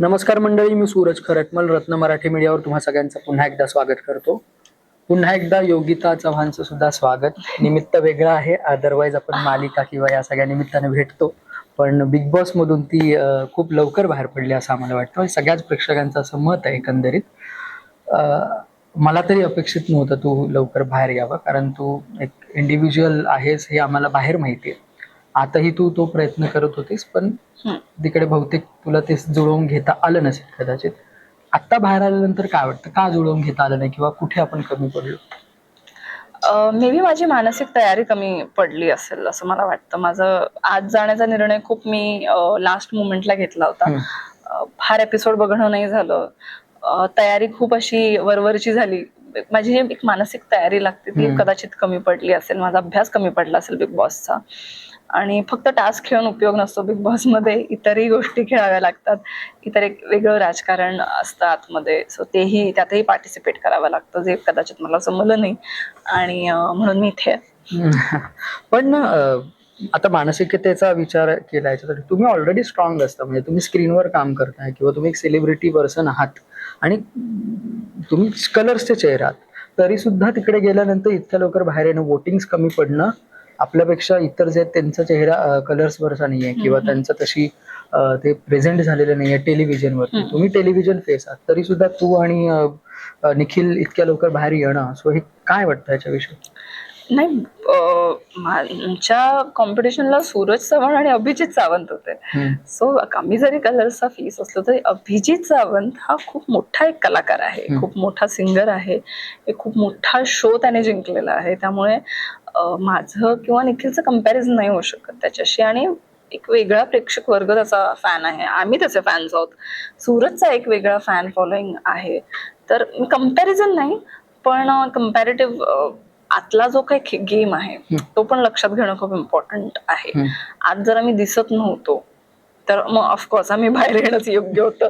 नमस्कार मंडळी मी सूरज खरटमल रत्न मराठी मीडियावर तुम्हा सगळ्यांचं पुन्हा एकदा स्वागत करतो. पुन्हा एकदा योगिता चव्हाणचं सुद्धा स्वागत. निमित्त वेगळं आहे अदरवाईज आपण मालिका किंवा या सगळ्या निमित्ताने भेटतो. पण बिग बॉस मधून ती खूप लवकर बाहेर पडली असं आम्हाला वाटतं. सगळ्याच प्रेक्षकांचं असं मत आहे एकंदरीत. मला तरी अपेक्षित नव्हतं तू लवकर बाहेर यावं कारण तू एक इंडिव्हिज्युअल आहेस हे आम्हाला बाहेर माहिती आहे. आताही तू तो प्रयत्न करत होतीस पण. तिकडे बहुतेक तुला ते जुळवून घेता आलं नसेल कदाचित. आत्ता बाहेर आल्यानंतर काय वाटतं? का जुळवून घेता आलं नाही किंवा कुठे आपण कमी पडलो? मे बी माझी मानसिक तयारी कमी पडली असेल असं मला वाटतं. माझं आज जाण्याचा निर्णय खूप मी लास्ट मुमेंटला घेतला होता. फार एपिसोड बघणं नाही झालं. तयारी खूप अशी वरवरची झाली. माझी जी एक मानसिक तयारी लागते ती. कदाचित कमी पडली असेल. माझा अभ्यास कमी पडला असेल बिग बॉसचा आणि फक्त टास्क खेळून उपयोग नसतो. बिग बॉसमध्ये इतरही गोष्टी खेळाव्या लागतात इतर एक वेगळं राजकारण असतं आतमध्ये. सो तेही त्यातही पार्टिसिपेट करावं लागतं जे कदाचित मला जमलं नाही. आणि म्हणून मी इथे पण आता मानसिकतेचा विचार केला याच्यासाठी तुम्ही ऑलरेडी स्ट्रॉंग असता. म्हणजे तुम्ही स्क्रीनवर काम करताय किंवा तुम्ही एक सेलिब्रिटी पर्सन आहात. आणि तुम्ही कलर्सचे चेहरा आहात. तरी सुद्धा तिकडे गेल्यानंतर इतक्या लवकर बाहेर येणं वोटिंग कमी पडणं आपल्यापेक्षा इतर जे आहेत, त्यांचा चेहरा कलर्स वरचा नाहीये किंवा. त्यांचं तशी ते प्रेझेंट झालेलं नाहीये टेलिव्हिजनवरती हम्म. तुम्ही टेलिव्हिजन फेस आहात तरी सुद्धा तू आणि निखिल इतक्या लवकर बाहेर येणं सो हे काय वाटतं याच्याविषयी नाही अं, आमच्या कॉम्पिटिशनला सूरज चव्हाण आणि अभिजित सावंत होते. सो आम्ही जरी कलर्सचा फीस असलो तरी अभिजित सावंत हा खूप मोठा एक कलाकार आहे. खूप मोठा सिंगर आहे. एक खूप मोठा शो त्याने जिंकलेला आहे. त्यामुळे माझं किंवा निखिलचं कंपॅरिझन नाही होऊ शकत त्याच्याशी. आणि एक वेगळा प्रेक्षक वर्ग त्याचा फॅन आहे. आम्ही त्याचे फॅन्स आहोत. सूरजचा एक वेगळा फॅन फॉलोईंग आहे. तर कंपॅरिझन नाही पण कम्पॅरेटिव्ह आतला जो काही गेम आहे. तो पण लक्षात घेणं खूप इम्पॉर्टंट आहे. आज जर आम्ही दिसत नव्हतो तर मग ऑफकोर्स आम्ही बाहेर येणंच योग्य होतं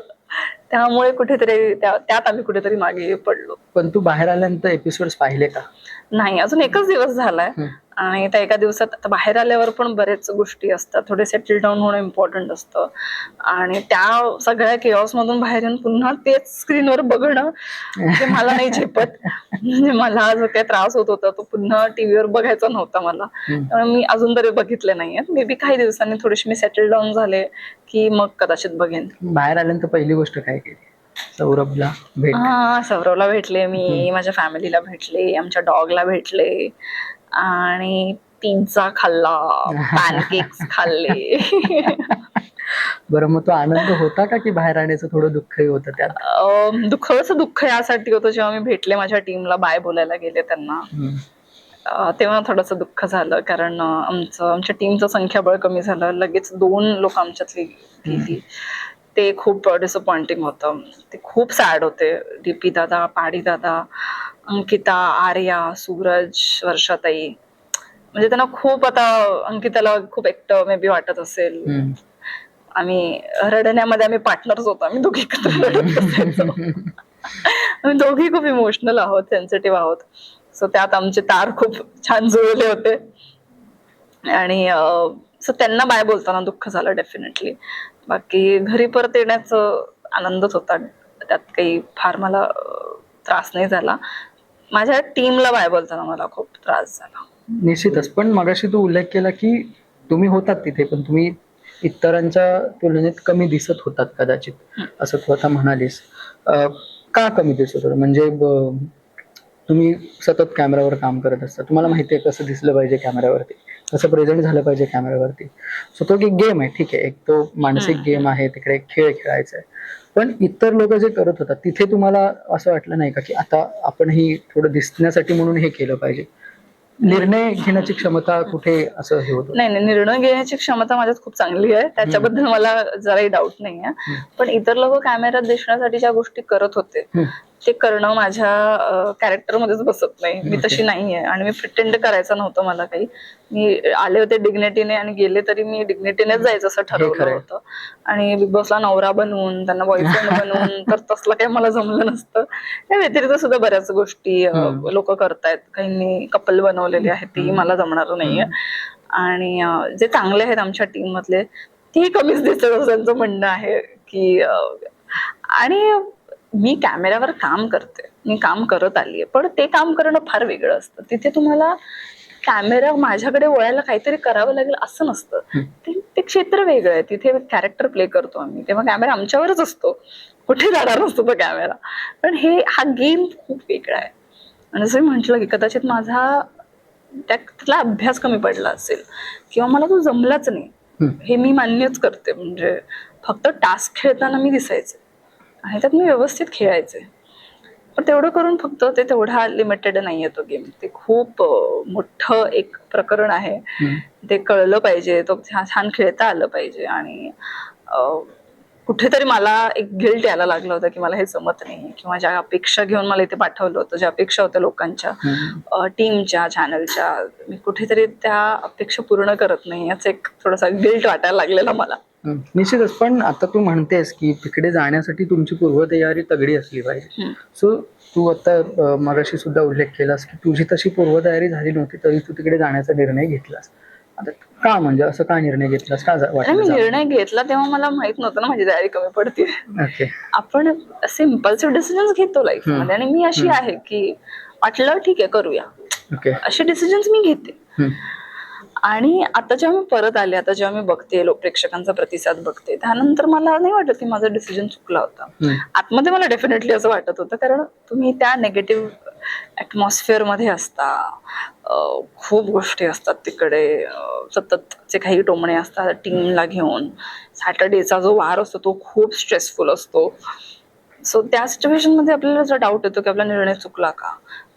त्यामुळे कुठेतरी त्या- त्यात आम्ही कुठेतरी मागे पडलो पण तू बाहेर आल्यानंतर एपिसोड पाहिले का नाही अजून एकच दिवस झालाय. आणि त्या एका दिवसात आता बाहेर आल्यावर पण बरेच गोष्टी असतात. थोडे सेटल डाऊन होणं इम्पॉर्टंट असतं. आणि त्या सगळ्या केऑस मधून बाहेर येऊन पुन्हा तेच स्क्रीनवर बघणं ते मला नाही झेपत. म्हणजे मला जो काही त्रास होत होता तो पुन्हा टीव्हीवर बघायचा नव्हता मला. त्यामुळे मी अजून तरी बघितले नाहीयेत मे बी काही दिवसांनी थोडीशी मी सेटल डाऊन झाले की मग कदाचित बघेन. बाहेर आल्यानंतर पहिली गोष्ट काय केली? सौरभला भेट. हा सौरवला भेटले मी माझ्या फॅमिलीला भेटले आमच्या डॉगला भेटले आणि पिझ्झा खाल्ला पॅनकेक्स खाल्ले. बरं मग तो आनंद होता का की बाहेर आण्याचं थोडं दुःखही होतं त्यात? अं, दुःखच दुःख यासाठी होतं जेव्हा मी भेटले माझ्या टीमला बाय बोलायला गेले त्यांना. तेव्हा थोडंसं दुःख झालं कारण आमचं आमच्या टीमचं संख्याबळ कमी झालं. लगेच दोन लोक आमच्यातली गेली. ते खूप डिसअपॉइंटिंग होतं. ते खूप सॅड होते. डीपी दादा पाडी दादा अंकिता आर्या सूरज वर्षाताई. म्हणजे त्यांना खूप आता अंकिताला खूप एकटं मे बी वाटत असेल. आम्ही रडण्यामध्ये आम्ही पार्टनर्स होतो. आम्ही दोघी एकत्र रडत असायचो. आम्ही दोघी खूप इमोशनल आहोत सेन्सिटिव्ह आहोत. सो त्यात आमचे तार खूप छान जुळले होते. आणि सो त्यांना बाय बोलताना दुःख झालं डेफिनेटली बाकी घरी परत येण्याचं आनंदच होता. त्यात काही फार मला त्रास नाही झाला. माझ्या टीमला बाय बोलताना मला खूप त्रास झाला. निश्चितच. पण मगाशी तू उल्लेख केला की तुम्ही होतात तिथे पण तुम्ही इतरांच्या तुलनेत कमी दिसत होतात कदाचित असं तू आता म्हणालीस. का कमी दिसत होतं म्हणजे ब- तुम्ही सतत कॅमेरावर काम करत असता. तुम्हाला माहिती आहे कसं दिसलं पाहिजे कॅमेऱ्यावरती कसं प्रेझेंट झालं पाहिजे कॅमेऱ्यावरती सो तो एक गेम आहे ठीक आहे. एक तो मानसिक. गेम आहे तिकडे खेळ खेळायचा आहे पण इतर लोक जे करत होतात तिथे तुम्हाला असं वाटलं नाही का की आता आपण ही थोडं दिसण्यासाठी म्हणून हे केलं पाहिजे? निर्णय घेण्याची क्षमता कुठे असं हे होतं? नाही नाही निर्णय घेण्याची क्षमता माझ्यात खूप चांगली आहे. त्याच्याबद्दल मला जराही डाऊट नाही आहे पण इतर लोक कॅमेऱ्यात दिसण्यासाठी ज्या गोष्टी करत होते. ते करणं माझ्या कॅरेक्टर मध्येच बसत नाही. मी तशी नाहीये आणि मी प्रिटेंड करायचं नव्हतं मला काही. मी आले होते डिग्निटीने आणि गेले तरी मी डिग्निटीनेच जायचं असं ठरवलं. होतं. आणि बिग बॉसला नवरा बनवून त्यांना बॉयफ्रेंड बनवून तर तसलं काही मला जमलं नसतं. त्या व्यतिरिक्त सुद्धा बऱ्याच गोष्टी. लोक करतायत. काहींनी कपल बनवलेली आहे ती मला जमणार नाहीये. आणि जे चांगले आहेत आमच्या टीम मधले ती कमीच दिसत असं त्यांचं म्हणणं आहे की आणि मी कॅमेऱ्यावर काम करते मी काम करत आली आहे पण ते काम करणं फार वेगळं असतं. तिथे तुम्हाला कॅमेरा माझ्याकडे वळायला काहीतरी करावं लागेल असं नसतं. ते ते क्षेत्र वेगळं आहे. तिथे कॅरेक्टर प्ले करतो आम्ही. तेव्हा कॅमेरा आमच्यावरच असतो. कुठे जाणार नसतो तो कॅमेरा. पण हे हा गेम खूप वेगळा आहे. आणि जसं मी म्हटलं की कदाचित माझा त्या त्यातला अभ्यास कमी पडला असेल किंवा मला तो जमलाच नाही. हे. मी मान्यच करते. म्हणजे फक्त टास्क खेळताना मी दिसायचे. आणि त्यात मी व्यवस्थित खेळायचे. पण तेवढं करून फक्त ते तेवढा लिमिटेड नाहीये तो गेम ते खूप मोठं एक प्रकरण आहे. ते कळलं पाहिजे. तो छान खेळता आलं पाहिजे. आणि कुठेतरी मला एक गिल्ट यायला लागलं होतं की मला हे जमत नाही किंवा ज्या अपेक्षा घेऊन मला इथे पाठवलं होतं ज्या अपेक्षा होत्या लोकांच्या. टीमच्या चॅनलच्या मी कुठेतरी त्या अपेक्षा पूर्ण करत नाही. याचा एक थोडासा गिल्ट वाटायला लागलेला मला. निश्चितच पण आता तू म्हणतेस की तिकडे जाण्यासाठी तुमची पूर्वतयारी तगडी असली पाहिजे. सो तू आता मगाशी सुद्धा उल्लेख केलास की तुझी तशी पूर्वतयारी झाली नव्हती तरी तू तिकडे जाण्याचा निर्णय घेतलास. आता का म्हणजे असं का निर्णय घेतलास? का मी? निर्णय घेतला तेव्हा मला माहीत नव्हतं ना माझी तयारी कमी पडते आपण असे इम्पल्सिव्ह डिसिजन्स घेतो लाईफमध्ये आणि मी अशी आहे की वाटलं ठीक आहे करूया. ओके असे डिसिजन्स मी घेते. आणि आता जेव्हा मी परत आले आता जेव्हा मी बघते लोक प्रेक्षकांचा प्रतिसाद बघते त्यानंतर मला नाही वाटत की माझा डिसिजन चुकला होता. आतमध्ये मला डेफिनेटली असं वाटत होतं कारण तुम्ही त्या नेगेटिव्ह ऍटमॉस्फिअरमध्ये असता. खूप गोष्टी असतात तिकडे. सतत जे काही टोमणे असतात टीमला घेऊन. सॅटर्डेचा जो वार असतो तो खूप स्ट्रेसफुल असतो. सो त्या सिच्युएशनमध्ये आपल्याला जर डाऊट येतो की आपला निर्णय चुकला का?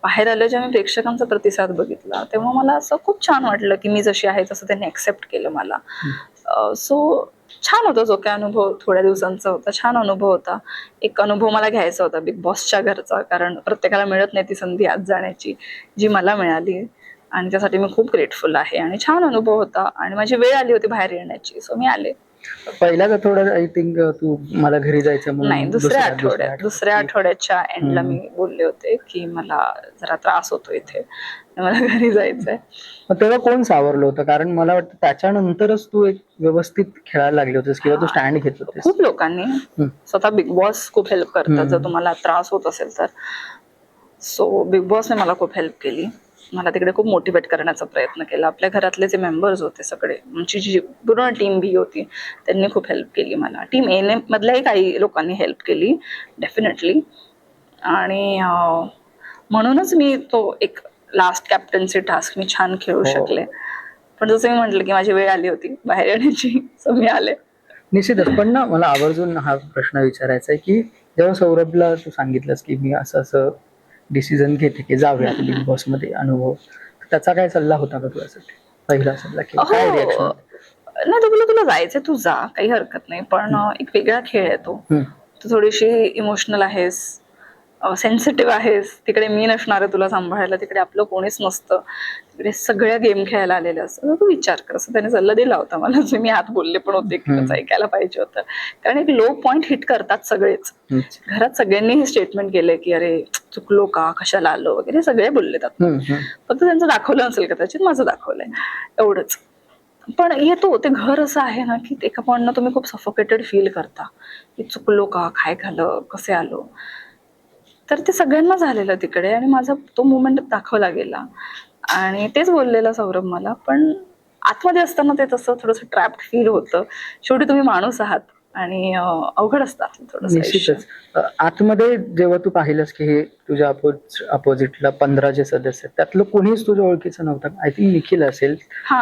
बाहेर आलं जेव्हा मी प्रेक्षकांचा प्रतिसाद बघितला तेव्हा मला असं खूप छान वाटलं की मी जशी आहे तसं त्यांनी ऍक्सेप्ट केलं मला. सो छान होता जो काय अनुभव थोड्या दिवसांचा होता. छान अनुभव होता. एक अनुभव मला घ्यायचा होता बिग बॉसच्या घरचा कारण प्रत्येकाला मिळत नाही ती संधी आज जाण्याची जी मला मिळाली. आणि त्यासाठी मी खूप ग्रेटफुल आहे. आणि छान अनुभव होता. आणि माझी वेळ आली होती बाहेर येण्याची. सो मी आले. पहिल्याच आठवड्यात आय थिंक तू मला घरी जायचं म्हणून नाही दुसऱ्या आठवड्यात. दुसऱ्या आठवड्याच्या एंडला. मी बोलले होते की मला जरा त्रास होतो इथे मला घरी जायचंय. मग तेव्हा कोण सावरलं होतं? कारण मला वाटतं त्याच्यानंतरच तू एक व्यवस्थित खेळायला लागली होतीस किंवा तू स्टँड घेत होतीस. खूप लोकांनी. स्वतः बिग बॉस खूप हेल्प करतात. जर. तुम्हाला त्रास होत असेल तर. सो बिग बॉसने मला खूप हेल्प केली. मला तिकडे खूप मोटिवेट करण्याचा प्रयत्न केला. आपल्या घरातले जे मेंबर्स होते सगळे आमची जी पूर्ण टीम बी होती त्यांनी खूप हेल्प केली मला. टीम एन एम मधल्याही काही लोकांनी हेल्प केली डेफिनेटली आणि म्हणूनच मी तो एक लास्ट कॅप्टन्सी टास्क मी छान खेळू हो. शकले. पण जसं मी म्हटलं की माझी वेळ आली होती बाहेर येण्याची मी आले. निश्चितच. पण ना मला आवर्जून हा प्रश्न विचारायचा आहे की जेव्हा सौरभला तू सांगितलंस की मी असं असं डिसिजन घेते की जाऊया बिग बॉसमध्ये अनुभव. त्याचा काय सल्ला होता का तुझ्यासाठी? पहिला सल्ला काय हो. रिॲक्शन नाही तुला तुला जायचंय तू जा. काही हरकत नाही. पण एक वेगळा खेळ आहे तो. तू थोडीशी इमोशनल आहेस. सेन्सिटिव्ह आहेस. तिकडे मी नसणार आहे तुला सांभाळायला. तिकडे आपलं कोणीच नसतं. तिकडे सगळ्या गेम खेळायला आलेले असतं तर तू विचार कर. असं त्याने सल्ला दिला होता मला. जे मी आत बोलले पण होते की ऐकायला पाहिजे होतं. कारण एक लो पॉइंट हिट करतात सगळेच. घरात सगळ्यांनी हे स्टेटमेंट केलंय की अरे चुकलो का? कशाला आलो? वगैरे सगळे बोलले जात फक्त त्यांचं दाखवलं नसेल कदाचित. माझं दाखवलंय. एवढंच. पण येतो ते घर असं आहे ना की एका पॉईंटनं तुम्ही खूप सफोकेटेड फील करता. की चुकलो का? काय झालं? कसे आलो? तर ते सगळ्यांना झालेलं तिकडे आणि माझा तो मुवमेंट दाखवला गेला. आणि तेच बोललेलं सौरभ मला पण आतमध्ये असताना ते तसं थोडंसं ट्रॅप्ड फील होतं. शेवटी तुम्ही माणूस आहात आणि अवघड असतात अ, आतमध्ये जेव्हा तू पाहिलंस की हे तुझ्या अपोजिटला पंधरा जे सदस्य आहेत त्यातलं कोणीच तुझ्या ओळखीचं नव्हतं? आय थिंक निखिल असेल. हा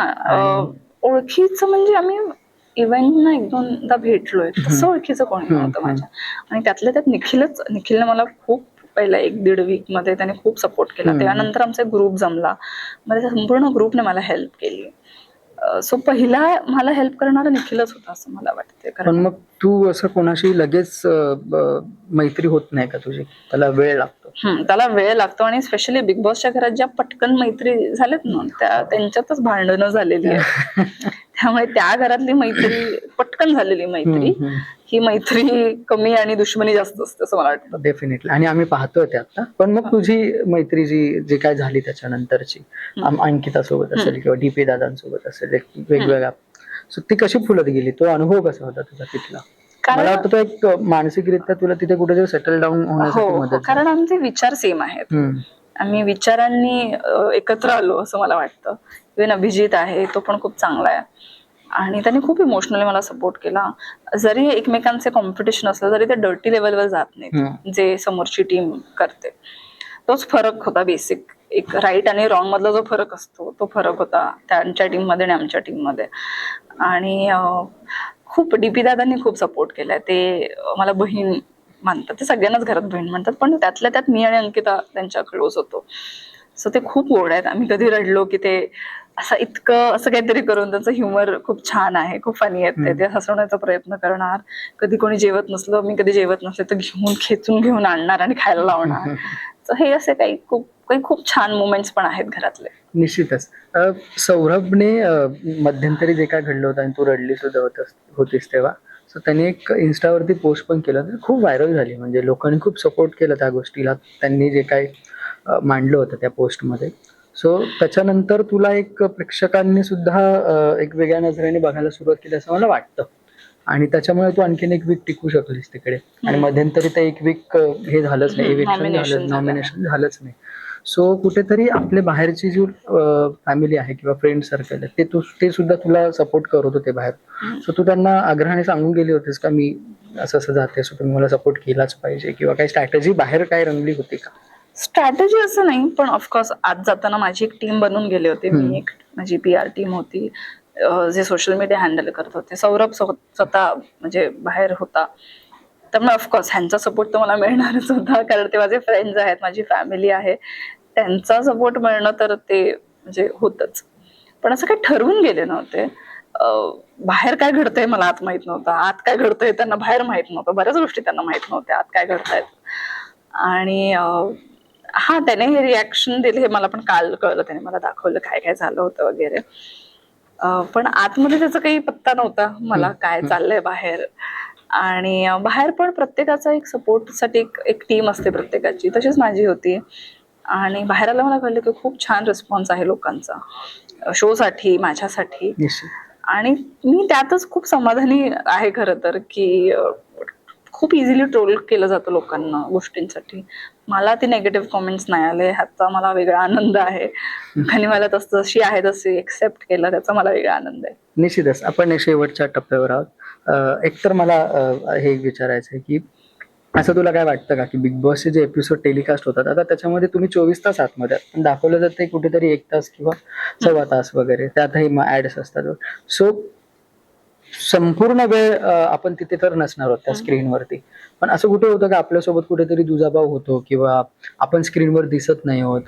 ओळखीचं म्हणजे आम्ही इव्हेंटना एक दोनदा भेटलोय. तसं ओळखीचं कोणी नव्हतं. माझ्या. आणि त्यातल्या त्यात निखिलच निखिलने मला खूप पहिला एक दीड वीकमध्ये त्याने खूप सपोर्ट केला. त्यानंतर आमचा ग्रुप जमला. माझ्या संपूर्ण ग्रुपने मला हेल्प केली. सो पहिला मला हेल्प करणारा निखिलच होता असं मला वाटते कारण मग तू असं कोणाशी लगेच मैत्री होत नाही का तुझी? त्याला वेळ लागतो. त्याला वेळ लागतो आणि स्पेशली बिग बॉसच्या घरात ज्या पटकन मैत्री झाल्यात ना त्या त्यांच्यातच भांडणं झालेली आहे त्यामुळे त्या घरातली मैत्री पटकन झालेली मैत्री. ही मैत्री कमी आणि दुश्मनी जास्त असते असं मला वाटतं. डेफिनेटली आणि आम्ही पाहतोय ते आता. पण मग तुझी मैत्री जी जी काय झाली त्याच्यानंतरची? आम- अंकिता सोबत असेल किंवा डीपी दादांसोबत असेल एक वेगवेगळ्या सो ती कशी फुलत गेली? तो अनुभव कसा होता तुझा तिथला? मला वाटतं तो एक मानसिकरित्या तुला तिथे कुठेतरी सेटल डाऊन होण्यासाठी हो मदत झाली. कारण आमचे विचार सेम आहेत. हम्म. आम्ही विचारांनी अ, एकत्र आलो असं मला वाटतं. इव्हन अभिजित आहे तो पण खूप चांगला आहे. आणि त्यांनी खूप इमोशनली मला सपोर्ट केला. जरी एकमेकांचे कॉम्पिटिशन असलं तरी ते डर्टी लेवलवर जात नाहीत. जे समोरची टीम करते. तोच फरक होता बेसिक एक राईट आणि रॉंग मधला जो फरक असतो तो फरक होता त्यांच्या टीममध्ये आणि आमच्या टीममध्ये. आणि खूप डीपी दादांनी खूप सपोर्ट केलाय. ते मला बहीण मानतात. ते सगळ्यांनाच घरात बहीण म्हणतात पण त्यातल्या त्यात मी आणि अंकिता त्यांच्या क्लोज होतो. सो ते खूप गोड आहेत. आम्ही कधी रडलो की ते असं इतकं असं काहीतरी करून त्यांचं ह्युमर खूप छान आहे खूप फनी आहेत ते. हसवण्याचा प्रयत्न करणार. कधी कोणी जेवत नसलं मी कधी जेवत नसले तर घेऊन खेचून घेऊन आणणार आणि खायला लावणार. तर हे असे काही खूप काही खूप छान मुमेंट्स पण आहेत घरातले. निश्चितच. सौरभने मध्यंतरी जे काय घडलं होतं आणि तू रडली सुद्धा होतस होतीस तेव्हा सो त्याने एक इन्स्टावरती पोस्ट पण केलं तर खूप व्हायरल झाली. म्हणजे लोकांनी खूप सपोर्ट केला त्या गोष्टीला. त्यांनी जे काय अ, मांडलं होतं त्या पोस्टमध्ये सो त्याच्यानंतर तुला एक प्रेक्षकांनी सुद्धा एक वेगळ्या नजरेने बघायला सुरुवात केली असं मला वाटतं. आणि त्याच्यामुळे तू आणखीन एक वीक टिकू शकलीस तिकडे. आणि मध्यंतरी ते एक वीक हे झालंच नाही. इव्हिक्शन झालं. नॉमिनेशन झालंच नाही. सो कुठेतरी आपले बाहेरची जी फॅमिली आहे किंवा फ्रेंड सर्कल आहे ते तू ते सुद्धा तुला सपोर्ट करत होते बाहेर. सो तू त्यांना आग्रहाने सांगून गेली होतीस का मी असं असं जाते सो तुम्ही मला सपोर्ट केलाच पाहिजे? किंवा काही स्ट्रॅटेजी बाहेर काय रंगली होती का? स्ट्रॅटेजी असं नाही पण ऑफकोर्स आज जाताना माझी एक टीम बनून गेले होते. मी एक माझी पी आर टीम होती जे सोशल मीडिया हँडल करत होते. सौरभ स्व- स्वतः म्हणजे बाहेर होता. त्यामुळे ऑफकोर्स ह्यांचा सपोर्ट तर मला मिळणारच होता. कारण ते माझे फ्रेंड्स आहेत माझी फॅमिली आहे. त्यांचा सपोर्ट मिळणं तर ते म्हणजे होतच. पण असं काही ठरवून गेले नव्हते. बाहेर काय घडतंय मला आत माहीत नव्हतं. आत काय घडतंय त्यांना बाहेर माहीत नव्हतं. बऱ्याच गोष्टी त्यांना माहीत नव्हत्या. आत काय घडतायत आणि हा त्याने हे रिॲक्शन दिले हे मला पण काल कळलं त्याने मला दाखवलं काय काय झालं होतं वगैरे. पण आतमध्ये त्याचा काही पत्ता नव्हता मला काय चाललंय बाहेर. आणि बाहेर पण प्रत्येकाचा एक सपोर्टसाठी एक एक टीम असते प्रत्येकाची तशीच माझी होती. आणि बाहेर आलं मला कळलं की खूप छान रिस्पॉन्स आहे लोकांचा. शोसाठी माझ्यासाठी. आणि मी त्यातच खूप समाधानी आहे खरं तर की खूप इझिली ट्रोल केलं जातं लोकांना गोष्टींसाठी. मला ते नेगेटिव्ह कॉमेंट्स नाही आले ह्याचा मला वेगळा आनंद आहे. आणि मला तस जशी आहे तशी एक्सेप्ट केलं त्याचा मला वेगळा आनंद आहे. निश्चितच. आपण शेवटच्या टप्प्यावर आहोत. एकतर मला हे विचारायचं आहे की असं तुला काय वाटतं का की बिग बॉसचे जे एपिसोड टेलिकास्ट होतात आता त्याच्यामध्ये तुम्ही चोवीस तास आतमध्ये. पण दाखवलं जाते कुठेतरी एक तास किंवा सव्वा तास वगैरे. त्यातही ऍड्स असतात. सो संपूर्ण वेळ आपण तिथे तर नसणार आहोत त्या स्क्रीनवरती. पण असं कुठे होतं का आपल्यासोबत कुठेतरी दुजाभाव होतो किंवा आपण स्क्रीनवर दिसत नाही आहोत.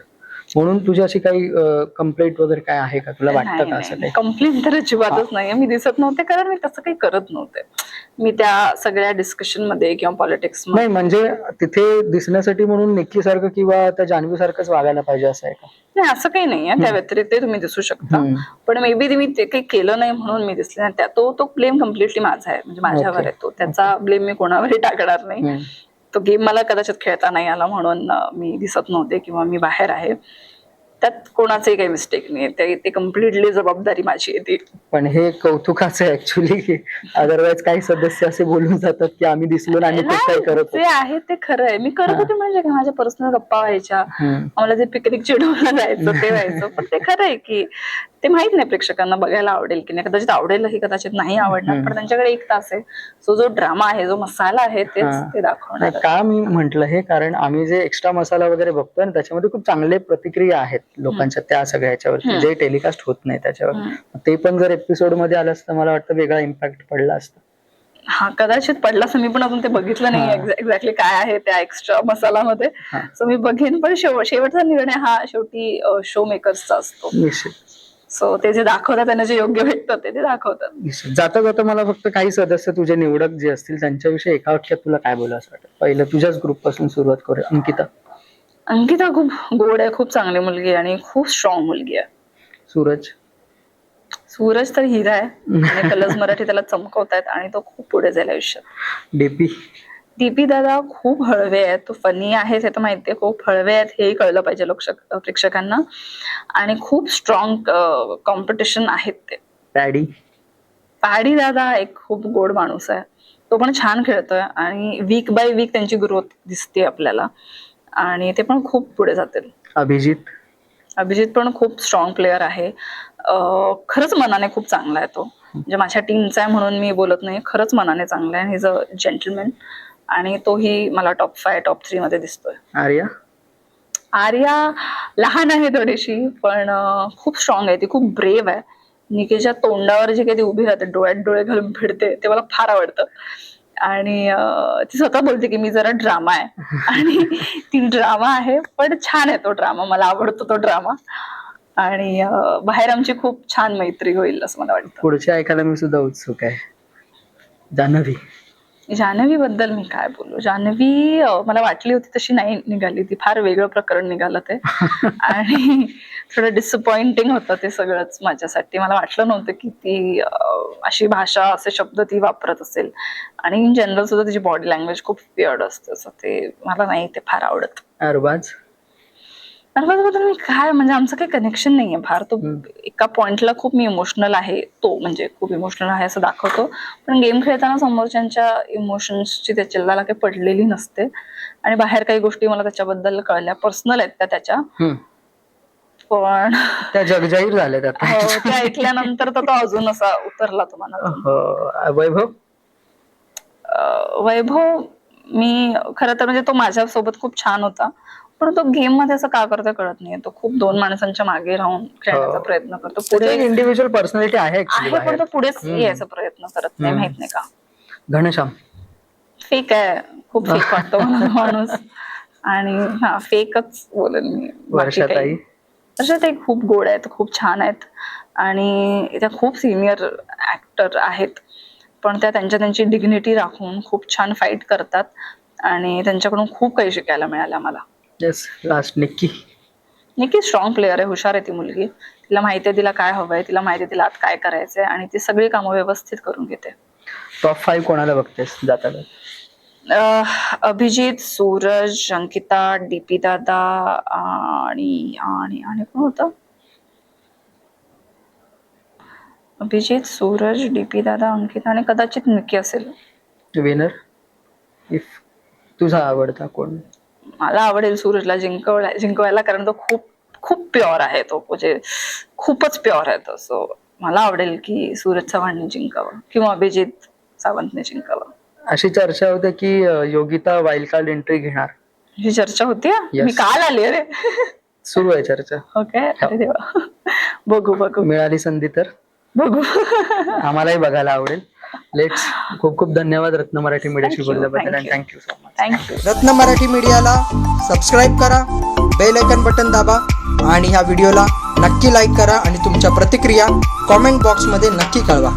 म्हणून तुझी अशी काही कंप्लेंट वगैरे काय आहे का? तुला वाटतं का असं काही? कंप्लेंट तर अजिबातच नाही मी दिसत नव्हते कारण मी तसं काही करत नव्हते. मी त्या सगळ्या डिस्कशनमध्ये किंवा पॉलिटिक्स नाही म्हणजे तिथे दिसण्यासाठी म्हणून निक्की सारखं किंवा त्या जान्हवी सारखंच वागायला पाहिजे असं आहे का? नाही असं काही नाहीये. त्या व्यतिरिक्त तुम्ही दिसू शकता. पण मे बी मी ते काही केलं नाही म्हणून मी दिसले नाही. त्या- तो तो ब्लेम कम्प्लिटली माझा आहे. म्हणजे माझ्यावर. आहे तो. त्याचा ब्लेम मी कोणावरही टाकणार नाही. तो गेम मला कदाचित खेळता नाही आला म्हणून मी दिसत नव्हते किंवा मी बाहेर आहे. त्यात कोणाचंही काही मिस्टेक नाही ते ते कम्प्लिटली जबाबदारी माझी आहे ती. पण हे कौतुकाचं आहे ऍक्च्युली की अदरवाईज काही सदस्य असे बोलून जातात की आम्ही दिसलो आणि काही नाही, करत जे आहे ते खरं आहे. मी करत. होते म्हणजे काय माझ्या पर्सनल गप्पा व्हायच्या. मला जे पिकनिक चिडवलं जायचं ते व्हायचं. पण ते खरं आहे की ते माहीत नाही प्रेक्षकांना बघायला आवडेल की नाही. कदाचित आवडेलही कदाचित नाही आवडणार. पण त्यांच्याकडे एक तास आहे. सो जो ड्रामा आहे जो मसाला आहे तेच. ते दाखवणार का मी म्हंटल हे? कारण आम्ही जे एक्स्ट्रा मसाला वगैरे बघतोय ना त्याच्यामध्ये खूप चांगले प्रतिक्रिया आहेत. लोकांच्या त्या सगळ्या ह्याच्यावरती. हम्म. जे टेलिकास्ट होत नाही त्याच्यावर. ते पण जर एपिसोडमध्ये आलं असतं मला वाटतं वेगळा इम्पॅक्ट पडला असता. हा कदाचित पडला असं मी पण अजून ते बघितलं नाही. एक्झॅक्टली काय आहे त्या एक्स्ट्रा मसालामध्ये. सो मी बघेन पण शेव- शेवटचा निर्णय हा शेवटी शो मेकर्सचा असतो. सो ते जे दाखवतात त्यांना जे योग्य भेटतं ते दाखवतात. जाता जाता मला फक्त काही सदस्य तुझे निवडक जे असतील त्यांच्याविषयी एका वाक्यात तुला काय बोला असं वाटतं? पहिलं तुझ्याच ग्रुपपासून सुरुवात करूया. अंकिता. अंकिता खूप गोड आहे खूप चांगली मुलगी आहे आणि खूप स्ट्रॉंग मुलगी आहे. सूरज? सूरज तर हिरा आहे. कलर्स मराठी त्याला चमकवतायत आणि तो खूप पुढे जाईल आयुष्यात. डीपी? दीपी दादा खूप हळवे आहेत. तो फनी आहे हे तर माहितीये. खूप हळवे आहेत हेही कळलं पाहिजे प्रेक्षकांना. आणि खूप स्ट्रॉंग कॉम्पिटिशन आहेत ते. डॅडी पॅडी दादा एक खूप गोड माणूस आहे. तो पण छान खेळतोय आणि वीक बाय वीक त्यांची ग्रोथ दिसते आपल्याला. आणि ते पण खूप पुढे जातील. अभिजित? अभिजित पण खूप स्ट्रॉंग प्लेअर आहे. खरंच मनाने खूप चांगला आहे तो. म्हणजे माझ्या टीमचा आहे म्हणून मी बोलत नाही. खरंच मनाने चांगला आहे. हिज अ जेंटलमॅन आणि तोही मला टॉप फाय टॉप थ्री मध्ये दिसतोय. आर्या? आर्या लहान आहे थोडीशी पण खूप स्ट्रॉंग आहे. ती खूप ब्रेव आहे. निकेच्या तोंडावर जी काही ती उभी राहते डोळ्यात डोळे घालून भिडते ते मला फार आवडतं. आणि ती स्वतः बोलते की मी जरा ड्रामा आहे. आणि ती ड्रामा आहे पण छान आहे तो ड्रामा मला आवडतो तो ड्रामा. आणि बाहेर आमची खूप छान मैत्री होईल असं मला वाटतं. पुढचे ऐकायला मी सुद्धा उत्सुक आहे. जान्हवी. जान्हवी बद्दल मी काय बोलू? जान्हवी मला वाटली होती तशी नाही निघाली ती फार वेगळं प्रकरण निघालं ते. आणि थोडं डिसअपॉइंटिंग होतं ते सगळंच माझ्यासाठी. मला वाटलं नव्हतं की ती अशी भाषा असे शब्द ती वापरत असेल. आणि इन जनरल सुद्धा तिची बॉडी लँग्वेज खूप पिअर्ड असते. असं ते मला नाही ते फार आवडत. अरबाज? बद्दल मी काय म्हणजे आमचं काही कनेक्शन नाहीये. फार तो. एका पॉइंटला खूप मी इमोशनल आहे. तो म्हणजे खूप इमोशनल आहे असं दाखवतो. पण गेम खेळताना समोरच्यांच्या इमोशन्सची त्याच्याला काही पडलेली नसते. आणि बाहेर काही गोष्टी मला त्याच्याबद्दल कळल्या. पर्सनल आहेत त्या त्याच्या. पण. त्या जगजाहीर झाल्यात आता. हो, ते ऐकल्यानंतर तर तो अजून असा उतरला तो मनातून हो, वैभव? वैभव मी खरं तर म्हणजे तो माझ्यासोबत खूप छान होता. पण तो गेममध्ये असं का करतोय कळत नाही तो खूप दोन माणसांच्या मागे राहून खेळण्याचा हो. प्रयत्न करतो. पुढे पुढे इंडिव्हिज्युअल पर्सनॅलिटी आहे पण बाहेर. तो पुढेच. यायचा प्रयत्न करत नाही हम्म. माहीत नाही का. घनश्याम. फेक आहे. खूप फेक वाटतो मला तो माणूस. आणि हा फेकच बोलेल मी. बाकी वर्षाताई. काही वर्षाताई खूप गोड आहेत खूप छान आहेत. आणि त्या खूप सिनियर ऍक्टर आहेत. पण त्या त्यांच्या त्यांची डिग्निटी राखून खूप छान फाईट करतात. आणि त्यांच्याकडून खूप काही शिकायला मिळालं मला येस लास्ट निक्की नक्की स्ट्रॉंग प्लेअर आहे हुशार आहे ती मुलगी. तिला माहिती आहे तिला काय हवंय तिला माहिती आहे तिला आत काय करायचंय आणि ती सगळी कामं व्यवस्थित करून घेते. टॉप फाईव्ह कोणाला बघतेस जाताना? अभिजित सूरज अंकिता डीपी दादा आणि आणि आणि कोण होतं? अभिजित सूरज डीपी दादा अंकिता आणि कदाचित निकी असेल. विनर? इफ तुझा आवडता कोण? मला आवडेल सूरजला जिंकवला जिंकवायला कारण तो खूप खूप प्युअर आहे तो. म्हणजे खूपच प्युअर आहे तो. सो मला आवडेल की सूरज चव्हाणने जिंकावं किंवा अभिजित सावंतने जिंकावं. अशी चर्चा होते की योगिता वाईल्ड कार्ड एंट्री घेणार. ही चर्चा होती हा? Yes. मी काल आली अरे. सुरू आहे चर्चा. ओके अरे देवा. बघू बघू. मिळाली संधी तर. बघू. आम्हालाही बघायला आवडेल. लेट्स खूप खूप धन्यवाद रत्न मराठी मीडियाशी Thank you, बोलल्याबद्दल thank आणि you. Thank you so much thank you Ratna Marathi मीडियाला सबस्क्राईब करा बेल आयकन बटन दाबा आणि ह्या व्हिडिओला नक्की लाईक करा आणि तुमच्या प्रतिक्रिया कॉमेंट बॉक्समध्ये नक्की कळवा.